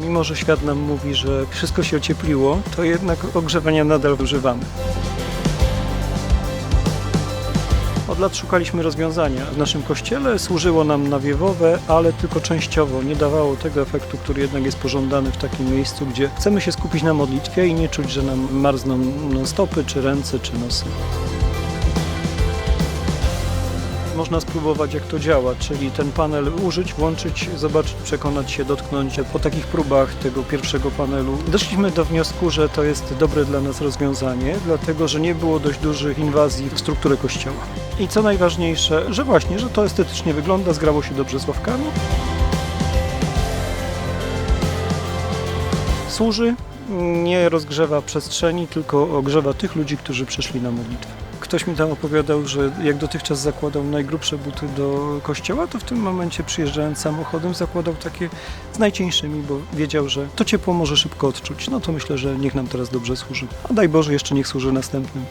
Mimo, że świat nam mówi, że wszystko się ociepliło, to jednak ogrzewania nadal używamy. Od lat szukaliśmy rozwiązania. W naszym kościele służyło nam nawiewowe, ale tylko częściowo. Nie dawało tego efektu, który jednak jest pożądany w takim miejscu, gdzie chcemy się skupić na modlitwie i nie czuć, że nam marzną stopy, czy ręce, czy nosy. Można spróbować jak to działa, czyli ten panel użyć, włączyć, zobaczyć, przekonać się, dotknąć. Po takich próbach tego pierwszego panelu doszliśmy do wniosku, że to jest dobre dla nas rozwiązanie, dlatego że nie było dość dużych inwazji w strukturę kościoła. I co najważniejsze, że właśnie, że to estetycznie wygląda, zgrało się dobrze z ławkami. Służy, nie rozgrzewa przestrzeni, tylko ogrzewa tych ludzi, którzy przyszli na modlitwę. Ktoś mi tam opowiadał, że jak dotychczas zakładał najgrubsze buty do kościoła, to w tym momencie przyjeżdżając samochodem zakładał takie z najcieńszymi, bo wiedział, że to ciepło może szybko odczuć. No to myślę, że niech nam teraz dobrze służy. A daj Boże, jeszcze niech służy następnym.